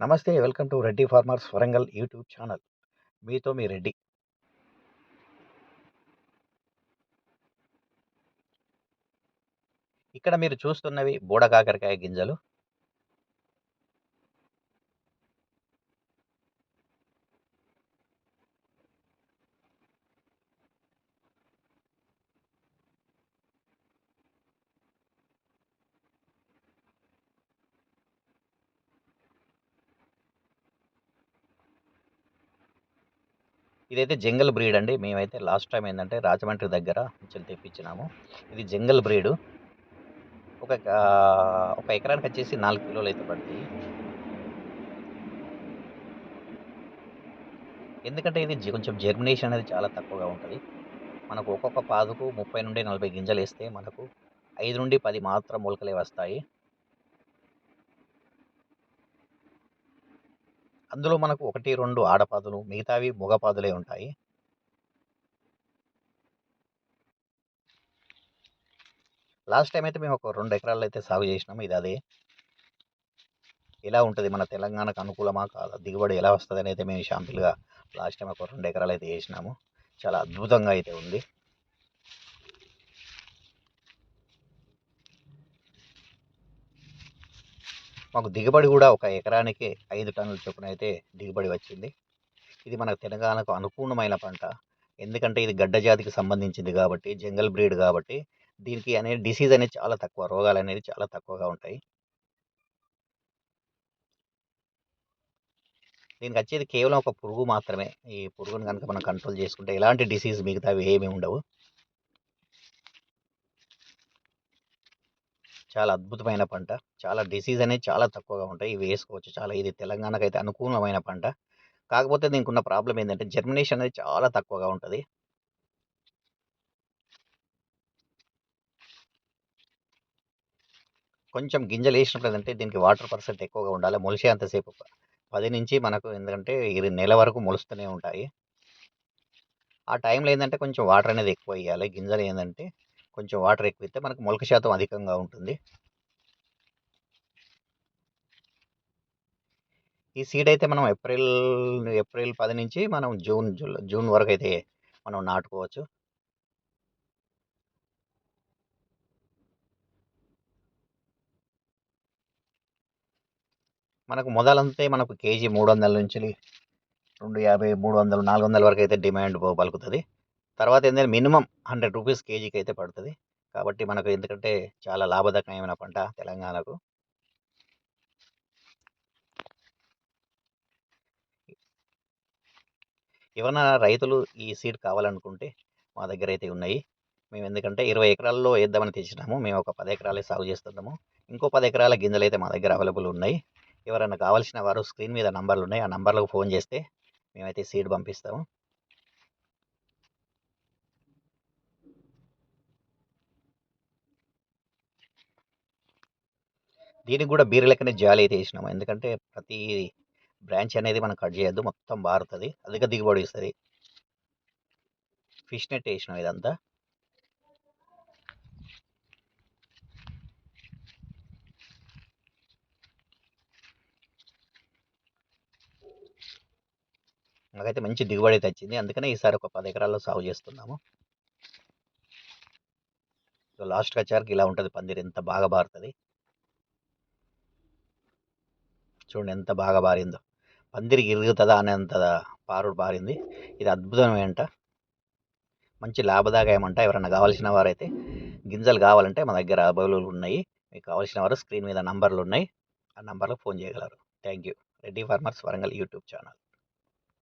నమస్తే welcome to Reddy farmers Warangal YouTube channel. మీతో మీ రెడ్డి. ఇక్కడ మీరు చూస్తున్నవి బూడ కాకరకాయ గింజలు. ఇదైతే జంగల్ బ్రీడ్ అండి. మేమైతే లాస్ట్ టైం ఏంటంటే రాజమండ్రి దగ్గర నుంచి తెప్పించినాము. ఇది జంగల్ బ్రీడ్. ఒక ఒక ఎకరానికి వచ్చేసి నాలుగు కిలోలు అయితే పడుతుంది. ఎందుకంటే ఇది కొంచెం జర్మినేషన్ అనేది చాలా తక్కువగా ఉంటుంది. మనకు ఒక్కొక్క పాదుకు ముప్పై నుండి నలభై గింజలు వేస్తే మనకు ఐదు నుండి పది మాత్రం మొలకలే వస్తాయి. అందులో మనకు ఒకటి రెండు ఆడపాదులు మిగతావి మగపాదులే ఉంటాయి. లాస్ట్ టైం అయితే మేము ఒక రెండు ఎకరాలు అయితే సాగు చేసినాము ఇది అదే. ఎలా ఉంటుంది మన తెలంగాణకు అనుకూలమా? కాదా దిగుబడి ఎలా వస్తుంది అనేది మేము షాంపుల్గా లాస్ట్ టైం ఒక రెండు ఎకరాలు అయితే వేసినాము చాలా అద్భుతంగా అయితే ఉంది. మాకు దిగుబడి కూడా ఒక ఎకరానికి ఐదు టన్నుల చొప్పున అయితే దిగుబడి వచ్చింది. ఇది మన తెలంగాణకు అనుకూలమైన పంట. ఎందుకంటే ఇది గడ్డ జాతికి సంబంధించింది కాబట్టి జంగల్ బ్రీడ్ కాబట్టి దీనికి అనేది డిసీజ్ అనేది చాలా తక్కువ రోగాలు అనేది చాలా తక్కువగా ఉంటాయి. దీనికి వచ్చేది కేవలం ఒక పురుగు మాత్రమే. ఈ పురుగును కనుక మనం కంట్రోల్ చేసుకుంటే ఎలాంటి డిసీజ్ మిగతావి ఏమీ ఉండవు. చాలా అద్భుతమైన పంట. చాలా డిసీజ్ అనేది చాలా తక్కువగా ఉంటాయి. ఇవి వేసుకోవచ్చు. చాలా ఇది తెలంగాణకు అయితే అనుకూలమైన పంట. కాకపోతే దీనికి ఉన్న ప్రాబ్లం ఏంటంటే జర్మినేషన్ అనేది చాలా తక్కువగా ఉంటుంది. కొంచెం గింజలు వేసినప్పుడు ఏంటంటే దీనికి వాటర్ పర్సెంట్ ఎక్కువగా ఉండాలి. మొలిసే అంతసేపు పది నుంచి మనకు ఎందుకంటే ఇది నెల వరకు మొలుస్తూనే ఉంటాయి. ఆ టైంలో ఏంటంటే కొంచెం వాటర్ అనేది ఎక్కువ వేయాలి. గింజలు ఏంటంటే కొంచెం వాటర్ ఎక్కువ ఇస్తే మనకు మొలక శాతం అధికంగా ఉంటుంది. ఈ సీడ్ అయితే మనం ఏప్రిల్ ఏప్రిల్ పది నుంచి మనం జూన్ జూలై జూన్ వరకు అయితే మనం నాటుకోవచ్చు. మనకు మొదలంతే మనకు కేజీ మూడు వందల నుంచి రెండు యాభై మూడు వందలు నాలుగు వందల వరకు అయితే డిమాండ్ ప- పలుకుతుంది. తర్వాత ఏంటంటే మినిమం హండ్రెడ్ రూపీస్ కేజీకి అయితే పడుతుంది. కాబట్టి మనకు ఎందుకంటే చాలా లాభదాయకమైన పంట తెలంగాణకు. ఎవరైనా రైతులు ఈ సీడ్ కావాలనుకుంటే మా దగ్గర అయితే ఉన్నాయి. మేము ఎందుకంటే ఇరవై ఎకరాల్లో వేద్దామని తెచ్చినాము. మేము ఒక పది ఎకరాలే సాగు చేస్తున్నాము. ఇంకో పది ఎకరాల గింజలు అయితే మా దగ్గర అవైలబుల్ ఉన్నాయి. ఎవరైనా కావాల్సిన వారు స్క్రీన్ మీద నంబర్లు ఉన్నాయి. ఆ నంబర్లకు ఫోన్ చేస్తే మేమైతే సీడ్ పంపిస్తాము. దీనికి కూడా బీర లెక్కనే జాలి అయితే వేసినాము ఎందుకంటే ప్రతి బ్రాంచ్ అనేది మనం కట్ చేయొద్దు. మొత్తం బారుతుంది. అధిక దిగుబడి ఇస్తుంది ఫిష్ నెట్ వేసినాం ఇదంతా. నాకైతే మంచి దిగుబడి అయితే వచ్చింది. అందుకనే ఈసారి ఒక పది ఎకరాల్లో సాగు చేస్తున్నాము. లాస్ట్కి వచ్చారికి ఇలా ఉంటుంది. పందిరి ఎంత బాగా బారుతుంది. చూడండి ఎంత బాగా బారిందో. పందిరికి ఇరుగుతుందా అనేంత పారుడు బారింది. ఇది అద్భుతమేంట మంచి లాభదాయకమంట ఎవరైనా కావాల్సిన వారైతే గింజలు కావాలంటే మా దగ్గర అవైలబుల్ ఉన్నాయి. మీకు కావాల్సిన వారు స్క్రీన్ మీద నంబర్లు ఉన్నాయి. ఆ నంబర్లకు ఫోన్ చేయగలరు. Thank you Reddy farmers Warangal YouTube channel.